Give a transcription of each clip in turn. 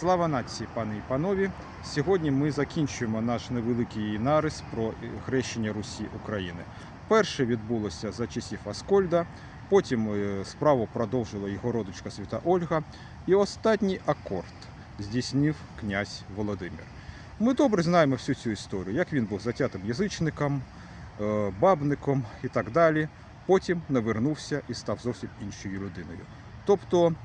Слава нації, пани і панові! Сьогодні ми закінчуємо наш невеликий нарис про хрещення Русі України. Перше відбулося за часів Аскольда, потім е, справу продовжила його родичка Свята Ольга, і останній акорд здійснив князь Володимир. Ми добре знаємо всю цю історію, як він був затятим язичником, е, бабником і так далі. Потім навернувся і став зовсім іншою людиною. Тобто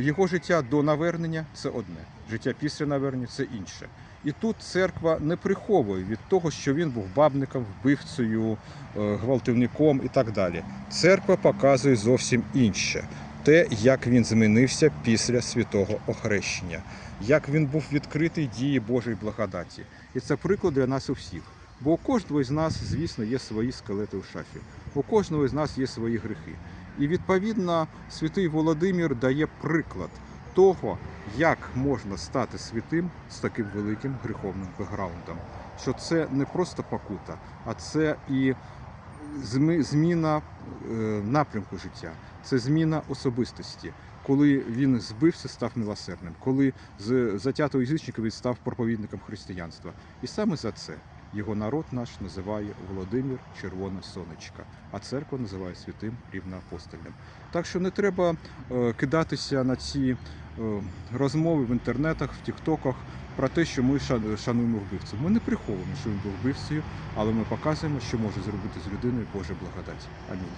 його життя до навернення це одне, життя після навернення це інше. І тут церква не приховує від того, що він був бабником, вбивцею, е, гвалтівником і так далі. Церква показує зовсім інше. Те, як він змінився після святого охрещення, як він був відкритий дії Божої благодаті. І це приклад для нас усіх. Бо у кожного з нас, звісно, є свої скелети в шафі, у кожного з нас є свої гріхи. І відповідно святий Володимир дає приклад того, як можна стати святим з таким великим гріховним бекграундом. Що це не просто покута, а це і зміна е, напрямку життя, це зміна особистості. Коли він збився, став милосердним, коли з затятого язичника він став проповідником християнства. І саме за це його народ наш називає Володимир Червоне Сонечка, а церква називає святим рівноапостольним. Так що не треба е, кидатися на ці е, розмови в інтернетах, в тіктоках про те, що ми шануємо вбивцю. Ми не приховуємо, що він був вбивцею, але ми показуємо, що може зробити з людиною Божа благодать. Амінь.